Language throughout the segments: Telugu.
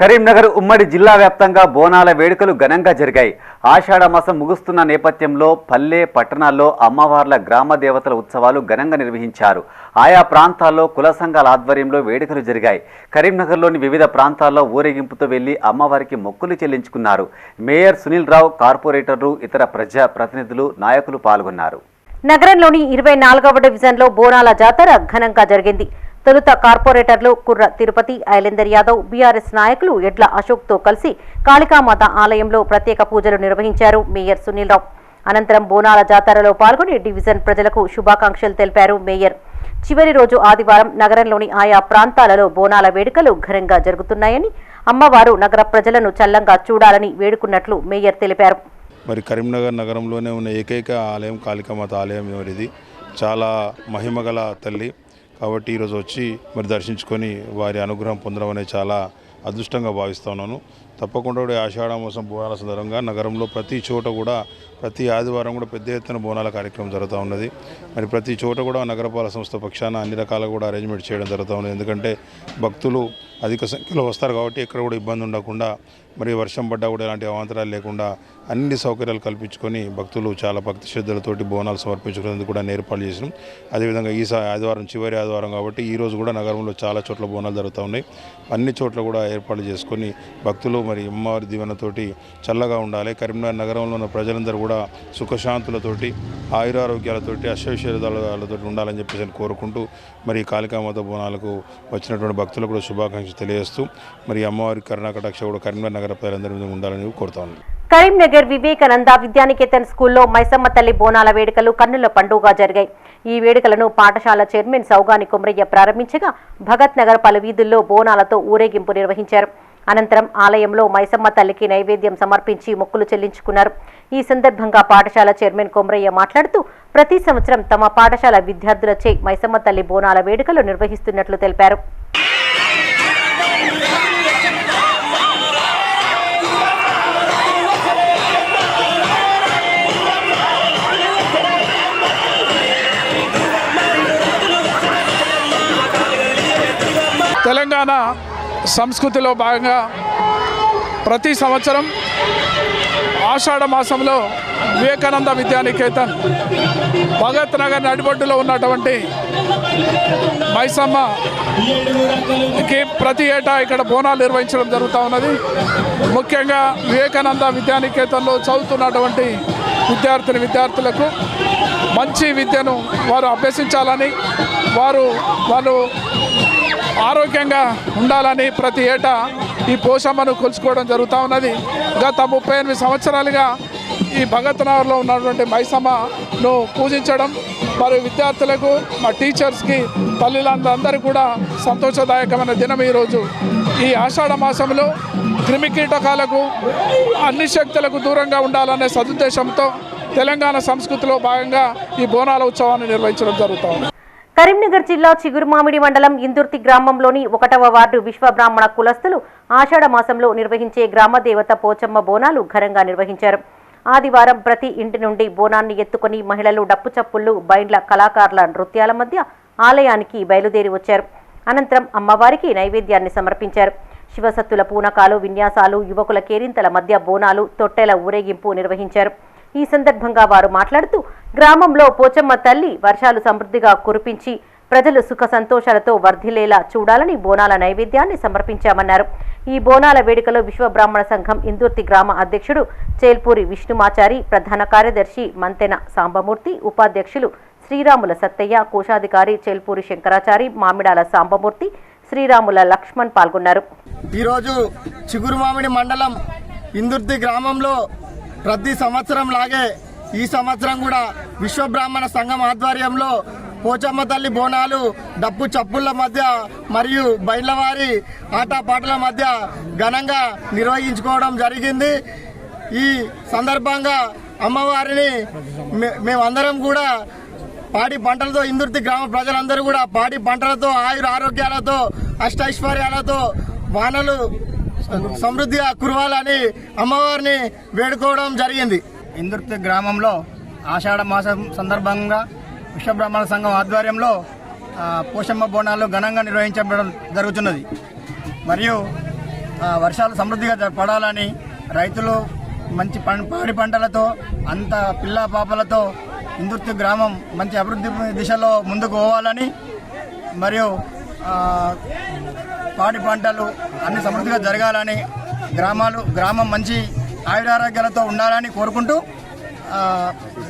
కరీంనగర్ ఉమ్మడి జిల్లా వ్యాప్తంగా బోనాల వేడుకలు ఘనంగా జరిగాయి. ఆషాఢ మాసం ముగుస్తున్న నేపథ్యంలో పల్లె పట్టణాల్లో అమ్మవార్ల గ్రామ దేవతల ఉత్సవాలు ఘనంగా నిర్వహించారు. ఆయా ప్రాంతాల్లో కుల సంఘాల ఆధ్వర్యంలో వేడుకలు జరిగాయి. కరీంనగర్లోని వివిధ ప్రాంతాల్లో ఊరేగింపుతో వెళ్ళి అమ్మవారికి మొక్కులు చెల్లించుకున్నారు. మేయర్ సునీల్ రావు కార్పొరేటర్లు ఇతర ప్రజా ప్రతినిధులు నాయకులు పాల్గొన్నారు. నగరంలోని ఇరవై నాలుగవ డివిజన్లో బోనాల జాతర ఘనంగా జరిగింది. తొలుత కార్పొరేటర్లు కుర్ర తిరుపతి ఐలెందర్ యాదవ్ బీఆర్ఎస్ నాయకులు ఎడ్ల అశోక్తో కలిసి కాళికామాత ఆలయంలో ప్రత్యేక పూజలు నిర్వహించారు మేయర్ సునీల్ రావు. అనంతరం బోనాల జాతరలో పాల్గొని డివిజన్ ప్రజలకు శుభాకాంక్షలు తెలిపారు మేయర్. చివరి రోజు ఆదివారం నగరంలోని ఆయా ప్రాంతాలలో బోనాల వేడుకలు ఘనంగా జరుగుతున్నాయని అమ్మవారు నగర ప్రజలను చల్లంగా చూడాలని వేడుకున్నట్లు మేయర్ తెలిపారు. మరి కరీంనగర్ నగరంలోనే ఉన్న ఏకైక ఆలయం కాళికామాత ఆలయం ఇది చాలా మహిమగల తల్లి కాబట్టి ఈరోజు వచ్చి మరి దర్శించుకొని వారి అనుగ్రహం పొందడం అనేది చాలా అదృష్టంగా భావిస్తున్నాను తప్పకుండా కూడా ఆషాఢ మాసం బోనాల సందర్భంగా నగరంలో ప్రతి చోట కూడా ప్రతి ఆదివారం కూడా పెద్ద ఎత్తున బోనాల కార్యక్రమం జరుగుతూ ఉన్నది. మరి ప్రతి చోట కూడా నగరపాలక సంస్థ పక్షాన అన్ని రకాల కూడా అరేంజ్మెంట్ చేయడం జరుగుతూ ఉన్నది. ఎందుకంటే భక్తులు అధిక సంఖ్యలో వస్తారు కాబట్టి ఎక్కడ కూడా ఇబ్బంది ఉండకుండా మరి వర్షం పడ్డా కూడా ఎలాంటి అవాంతరాలు లేకుండా అన్ని సౌకర్యాలు కల్పించుకొని భక్తులు చాలా భక్తి శ్రద్ధలతోటి బోనాలు సమర్పించుకునేందుకు కూడా ఏర్పాటు చేసినాం. అదేవిధంగా ఈ ఆదివారం చివరి ఆదివారం కాబట్టి ఈరోజు కూడా నగరంలో చాలా చోట్ల బోనాలు జరుగుతూ ఉన్నాయి. అన్ని చోట్ల కూడా ఏర్పాట్లు చేసుకొని భక్తులు మరి అమ్మవారి దీవెనతోటి చల్లగా ఉండాలి. కరీంనగర్ నగరంలో ఉన్న ప్రజలందరూ కూడా సుఖశాంతులతోటి ఆయురారోగ్యాలతోటి అశ్వైశ్వర్యాలతో ఉండాలని చెప్పేసి కోరుకుంటూ మరి ఈ కాళికామాత బోనాలకు వచ్చినటువంటి భక్తులకు కూడా శుభాకాంక్షలు తెలియజేస్తూ మరి అమ్మవారి కరుణాకటాక్ష కూడా కరీంనగర్ నగర ప్రజలందరూ ఉండాలని కోరుతాను కరీంనగర్ వివేకానంద విద్యానికేతన్ స్కూల్లో మైసమ్మ తల్లి బోనాల వేడుకలు కన్నుల పండుగ జరిగాయి. ఈ వేడుకలను పాఠశాల చైర్మన్ సౌగాని కుమ్రయ్య ప్రారంభించగా భగత్ నగర్ పలు వీధుల్లో బోనాలతో ఊరేగింపు నిర్వహించారు. అనంతరం ఆలయంలో మైసమ్మ తల్లికి నైవేద్యం సమర్పించి మొక్కులు చెల్లించుకున్నారు. ఈ సందర్భంగా పాఠశాల చైర్మన్ కొమరయ్య మాట్లాడుతూ ప్రతి సంవత్సరం తమ పాఠశాల విద్యార్థులచే మైసమ్మ తల్లి బోనాల వేడుకలు నిర్వహిస్తున్నట్లు తెలిపారు. తెలంగాణ సంస్కృతిలో భాగంగా ప్రతి సంవత్సరం ఆషాఢ మాసంలో వివేకానంద విద్యానికేతన్ భగత్ నగర్ నడిబొడ్డులో ఉన్నటువంటి మైసమ్మకి ప్రతి ఏటా ఇక్కడ బోనాలు నిర్వహించడం జరుగుతూ ఉన్నది. ముఖ్యంగా వివేకానంద విద్యానికేతన్లో చదువుతున్నటువంటి విద్యార్థిని విద్యార్థులకు మంచి విద్యను వారు అభ్యసించాలని వారు వాళ్ళు ఆరోగ్యంగా ఉండాలని ప్రతి ఏటా ఈ పోషమ్మను కొలుచుకోవడం జరుగుతూ ఉన్నది. గత ముప్పై ఎనిమిది సంవత్సరాలుగా ఈ భగత్ నగర్లో ఉన్నటువంటి మైసమ్మను పూజించడం మరి విద్యార్థులకు మా టీచర్స్కి తల్లిదండ్రులందరికీ కూడా సంతోషదాయకమైన దినం ఈరోజు. ఈ ఆషాఢ మాసంలో క్రిమి కీటకాలకు అన్ని శక్తులకు దూరంగా ఉండాలనే సదుద్దేశంతో తెలంగాణ సంస్కృతిలో భాగంగా ఈ బోనాల ఉత్సవాన్ని నిర్వహించడం జరుగుతుంది కరీంనగర్ జిల్లా చిగురుమామిడి మండలం ఇందుర్తి గ్రామంలోని ఒకటవ వార్డు విశ్వబ్రాహ్మణ కులస్తులు ఆషాఢ మాసంలో నిర్వహించే గ్రామదేవత పోచమ్మ బోనాలు ఘనంగా నిర్వహించారు. ఆదివారం ప్రతి ఇంటి నుండి బోనాన్ని ఎత్తుకొని మహిళలు డప్పు చప్పుళ్ళు బైండ్ల కళాకారుల నృత్యాల మధ్య ఆలయానికి బయలుదేరి వచ్చారు. అనంతరం అమ్మవారికి నైవేద్యాన్ని సమర్పించారు. శివసత్తుల పూనకాలు విన్యాసాలు యువకుల కేరింతల మధ్య బోనాలు తొట్టెల ఊరేగింపు నిర్వహించారు. ఈ సందర్భంగా వారు మాట్లాడుతూ గ్రామంలో పోచమ్మ తల్లి వర్షాలు సమృద్ధిగా కురిపించి ప్రజలు సుఖ సంతోషాలతో వర్ధిల్లేలా చూడాలని బోనాల నైవేద్యాన్ని సమర్పించామన్నారు. ఈ బోనాల వేడుకలో విశ్వ బ్రాహ్మణ సంఘం ఇందుర్తి గ్రామ అధ్యక్షుడు చేల్పూరి విష్ణుమాచారి ప్రధాన కార్యదర్శి మంతెన సాంబమూర్తి ఉపాధ్యక్షులు శ్రీరాముల సత్తయ్య కోశాధికారి చేల్పూరి శంకరాచారి మామిడాల సాంబమూర్తి శ్రీరాముల లక్ష్మణ్ పాల్గొన్నారు. ఈరోజు చిగురుమామిడి మండలం ఇందుర్తి గ్రామంలో ప్రతి సంవత్సరం లాగే ఈ సంవత్సరం కూడా విశ్వబ్రాహ్మణ సంఘం ఆధ్వర్యంలో పోచమ్మ తల్లి బోనాలు డప్పు చప్పుళ్ళ మధ్య మరియు బయళ్ళవారి ఆటపాటల మధ్య ఘనంగా నిర్వహించుకోవడం జరిగింది. ఈ సందర్భంగా అమ్మవారిని మే- మేమందరం కూడా పాడి పంటలతో ఇందుర్తి గ్రామ ప్రజలందరూ కూడా పాడి పంటలతో ఆయుర ఆరోగ్యాలతో అష్టైశ్వర్యాలతో వానలు సమృద్ధిగా కురవాలని అమ్మవారిని వేడుకోవడం జరిగింది. ఇందుర్తి గ్రామంలో ఆషాఢ మాసం సందర్భంగా విశ్వబ్రాహ్మణ సంఘం ఆధ్వర్యంలో పోషమ్మ బోనాలు ఘనంగా నిర్వహించబడడం జరుగుతున్నది. మరియు వర్షాలు సమృద్ధిగా పడాలని రైతులు మంచి పాడి పంటలతో అంత పిల్ల పాపలతో ఇందుర్తి గ్రామం మంచి అభివృద్ధి దిశలో ముందుకు పోవాలని మరియు పాడి పంటలు అన్ని సమృద్ధిగా జరగాలని గ్రామాలు గ్రామం మంచి ఆయురారోగ్యాలతో ఉండాలని కోరుకుంటూ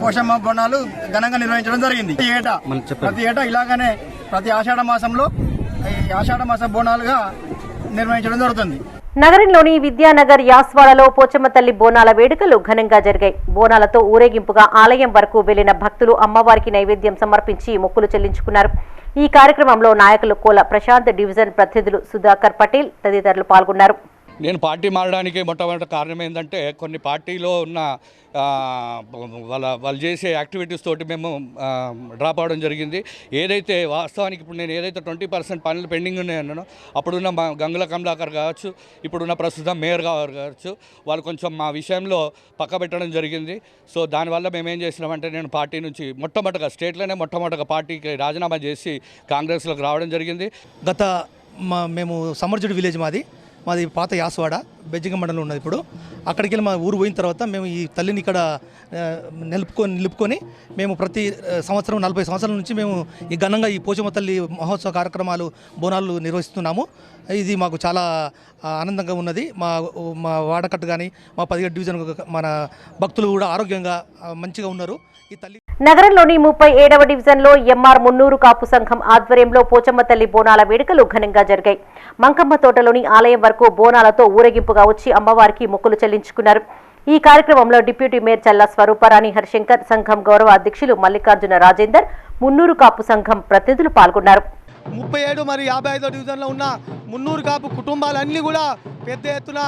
పోషమ్మ బోనాలు ఘనంగా నిర్వహించడం జరిగింది. ప్రతి ఏటా ప్రతి ఏటా ఇలాగనే ప్రతి ఆషాఢ మాసంలో ఈ ఆషాఢ మాస బోనాలుగా నిర్వహించడం జరుగుతుంది. నగరంలోని విద్యానగర్ యాస్వాడలో పోచమ్మ తల్లి బోనాల వేడుకలు ఘనంగా జరిగాయి. బోనాలతో ఊరేగింపుగా ఆలయం వరకు వెళ్ళిన భక్తులు అమ్మవారికి నైవేద్యం సమర్పించి మొక్కులు చెల్లించుకున్నారు. ఈ కార్యక్రమంలో నాయకులు కోల ప్రశాంత్ డివిజన్ ప్రతినిధులు సుధాకర్ పటేల్ తదితరులు పాల్గొన్నారు. నేను పార్టీ మారడానికి మొట్టమొదటి కారణం ఏంటంటే కొన్ని పార్టీలో ఉన్న వాళ్ళ వాళ్ళు చేసే యాక్టివిటీస్ తోటి మేము డ్రాప్ అవడం జరిగింది. ఏదైతే వాస్తవానికి ఇప్పుడు నేను ఏదైతే ట్వంటీ పర్సెంట్ పనులు పెండింగ్ ఉన్నాయన్నానో అప్పుడున్న మా గంగుల కమలాకర్ కావచ్చు ఇప్పుడున్న ప్రస్తుతం మేయర్ గారు కావచ్చు వాళ్ళు కొంచెం మా విషయంలో పక్క పెట్టడం జరిగింది. సో దానివల్ల మేము ఏం చేసినామంటే నేను పార్టీ నుంచి మొట్టమొదటిగా స్టేట్లోనే మొట్టమొదటిగా పార్టీకి రాజీనామా చేసి కాంగ్రెస్లోకి రావడం జరిగింది. గత మా మేము సమర్జుడు విలేజ్ మాది. మాది పాత యాసవాడ బెజ్జిగ మండలం ఉన్నది ఇప్పుడు. అక్కడికి వెళ్ళి మా ఊరు పోయిన తర్వాత మేము ఈ తల్లిని ఇక్కడ నిలుపుకొని నిలుపుకొని మేము ప్రతి సంవత్సరం నలభై సంవత్సరాల నుంచి మేము ఈ ఘనంగా ఈ పోచమ్మ తల్లి మహోత్సవ కార్యక్రమాలు బోనాలు నిర్వహిస్తున్నాము. ఇది మాకు చాలా ఆనందంగా ఉన్నది. మా మా వాడకట్టు కానీ మా పదిహేడు డివిజన్ మన భక్తులు కూడా ఆరోగ్యంగా మంచిగా ఉన్నారు. ఈ తల్లి నగరంలోని ముప్పై ఏడవ డివిజన్లో ఎంఆర్ మున్నూరు కాపు సంఘం ఆధ్వర్యంలో పోచమ్మ తల్లి బోనాల వేడుకలు ఘనంగా జరిగాయి. మంకమ్మ తోటలోని ఆలయం వరకు బోనాలతో ఊరేగింపుగా వచ్చి అమ్మవారికి మొక్కులు చెల్లించుకున్నారు. ఈ కార్యక్రమంలో డిప్యూటీ మేయర్ చల్లా స్వరూపరాణి హరిశంకర్ సంఘం గౌరవ అధ్యక్షులు మల్లికార్జున రాజేందర్ మున్నూరు కాపు సంఘం ప్రతినిధులు పాల్గొన్నారు. ముప్పై ఏడు మరియు యాభై ఐదో డివిజన్లో ఉన్న మున్నూరు కాపు కుటుంబాలన్నీ కూడా పెద్ద ఎత్తున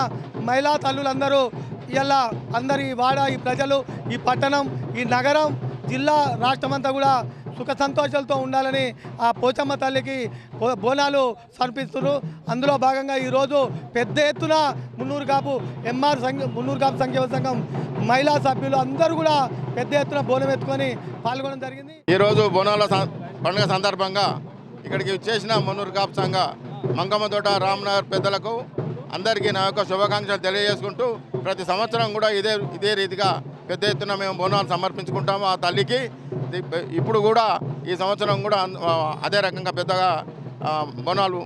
మహిళా తల్లులందరూ ఇలా అందరి వాడ ఈ ప్రజలు ఈ పట్టణం ఈ నగరం జిల్లా రాష్ట్రమంతా కూడా సుఖ సంతోషాలతో ఉండాలని ఆ పోచమ్మ తల్లికి బోనాలు సమర్పిస్తున్నారు. అందులో భాగంగా ఈరోజు పెద్ద ఎత్తున మున్నూరు కాపు ఎంఆర్ సంఘ మున్నూరు కాపు సంక్షేమ సంఘం మహిళా సభ్యులు అందరూ కూడా పెద్ద ఎత్తున బోనం ఎత్తుకొని పాల్గొనడం జరిగింది. ఈరోజు బోనాల పండుగ సందర్భంగా ఇక్కడికి చేసిన మున్నూరు కాపు సంఘ మంగమ్మ రామ్నగర్ పెద్దలకు అందరికీ నా యొక్క శుభాకాంక్షలు తెలియజేసుకుంటూ ప్రతి సంవత్సరం కూడా ఇదే ఇదే రీతిగా పెద్ద ఎత్తున మేము బోనాలు సమర్పించుకుంటాము. ఆ తల్లికి ఇప్పుడు కూడా ఈ సంవత్సరం కూడా అదే రకంగా పెద్దగా బోనాలు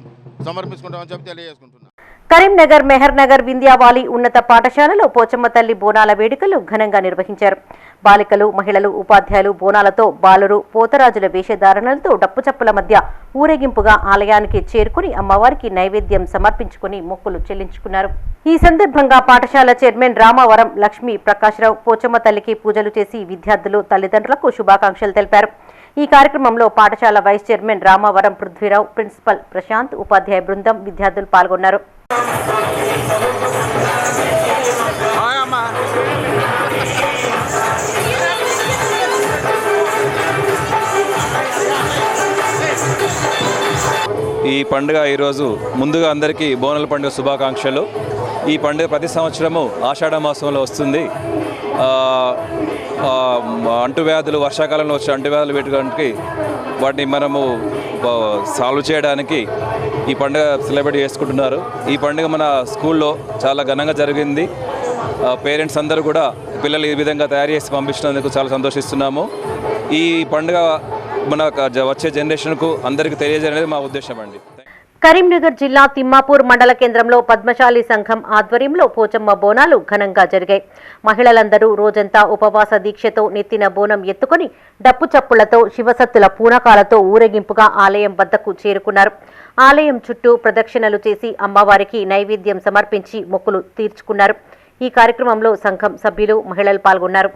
సమర్పించుకుంటామని చెప్పి తెలియజేసుకుంటున్నాం. కరీంనగర్ మెహర్ నగర్ వింధ్యావాలి ఉన్నత పాఠశాలలో పోచమ్మ తల్లి బోనాల వేడుకలు ఘనంగా నిర్వహించారు. బాలికలు మహిళలు ఉపాధ్యాయులు బోనాలతో బాలురు పోతరాజుల వేషధారణలతో డప్పుచప్పుల మధ్య ఊరేగింపుగా ఆలయానికి చేరుకుని అమ్మవారికి నైవేద్యం సమర్పించుకుని మొక్కులు చెల్లించుకున్నారు. ఈ సందర్భంగా పాఠశాల చైర్మన్ రామవరం లక్ష్మీ ప్రకాశ్రావు పోచమ్మ తల్లికి పూజలు చేసి విద్యార్థులు తల్లిదండ్రులకు శుభాకాంక్షలు తెలిపారు. ఈ కార్యక్రమంలో పాఠశాల vice chairman Ramavaram Prithvirao principal Prashant ఉపాధ్యాయ బృందం విద్యార్థులు పాల్గొన్నారు. ఈ పండుగ ఈరోజు ముందుగా అందరికీ బోనల పండుగ శుభాకాంక్షలు. ఈ పండుగ ప్రతి సంవత్సరము ఆషాఢ మాసంలో వస్తుంది. అంటువ్యాధులు వర్షాకాలంలో వచ్చే అంటువ్యాధులు పెట్టుకోవడానికి వాటిని మనము సాల్వ్ చేయడానికి ఈ పండుగ సెలబ్రేట్ చేసుకుంటున్నారు. ఈ పండుగ మన స్కూల్లో చాలా ఘనంగా జరిగింది. పేరెంట్స్ అందరూ కూడా పిల్లలు ఈ విధంగా తయారు చేసి పంపించినందుకు చాలా సంతోషిస్తున్నాము. ఈ పండుగ మన జ- వచ్చే జనరేషన్కు అందరికీ తెలియజేయడం మా ఉద్దేశం అండి. కరీంనగర్ జిల్లా తిమ్మాపూర్ మండల కేంద్రంలో పద్మశాలి సంఘం ఆధ్వర్యంలో పోచమ్మ బోనాలు ఘనంగా జరిగాయి. మహిళలందరూ రోజంతా ఉపవాస దీక్షతో నెత్తిన బోనం ఎత్తుకొని డప్పు చప్పులతో శివసత్తుల పూనకాలతో ఊరేగింపుగా ఆలయం వద్దకు చేరుకున్నారు. ఆలయం చుట్టూ ప్రదక్షిణలు చేసి అమ్మవారికి నైవేద్యం సమర్పించి మొక్కులు తీర్చుకున్నారు. ఈ కార్యక్రమంలో సంఘం సభ్యులు మహిళలు పాల్గొన్నారు.